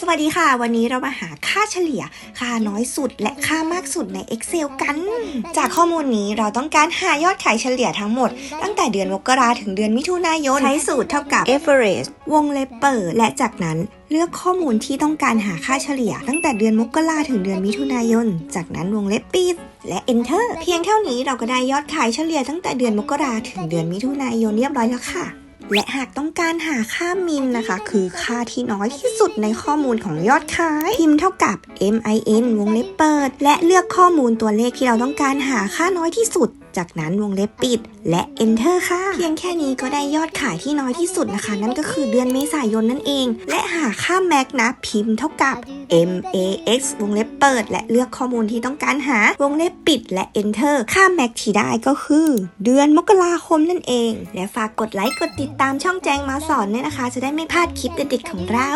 สวัสดีค่ะ วันนี้เรามาหาค่าเฉลี่ย ค่าน้อยสุดและค่ามากสุดใน Excel กัน จากข้อมูลนี้เราต้องการหายอดขายเฉลี่ยทั้งหมด ตั้งแต่เดือนมกราถึงเดือนมิถุนายน ใช้สูตรเท่ากับ average วงเล็บเปิด และจากนั้นเลือกข้อมูลที่ต้องการหาค่าเฉลี่ย ตั้งแต่เดือนมกราถึงเดือนมิถุนายน จากนั้นวงเล็บปิดและ enter เพียงเท่านี้เราก็ได้ยอดขายเฉลี่ยตั้งแต่เดือนมกราถึงเดือนมิถุนายนเรียบร้อยแล้วค่ะ และหากต้องการหาค่ามินนะคะ คือค่าที่น้อยที่สุดในข้อมูลของยอดขาย พิมพ์เท่ากับ min วงเล็บเปิด และเลือกข้อมูลตัวเลขที่เราต้องการหาค่าน้อยที่สุด จากนั้นวงเล็บปิดและ enter ค่ะ เพียงแค่นี้ก็ได้ยอดขายที่น้อยที่สุดนะคะ นั่นก็คือเดือนเมษายนนั่นเอง และหาค่า max นะพิมพ์เท่ากับ max วงเล็บเปิด และเลือกข้อมูลที่ต้องการหาวงเล็บปิดและ enter ค่า max ที่ได้ก็คือ เดือนมกราคมนั่นเอง และฝากกดไลค์กดติดตามช่องแจงมาสอนด้วยนะคะ จะได้ไม่พลาดคลิปเด็ดๆของเรา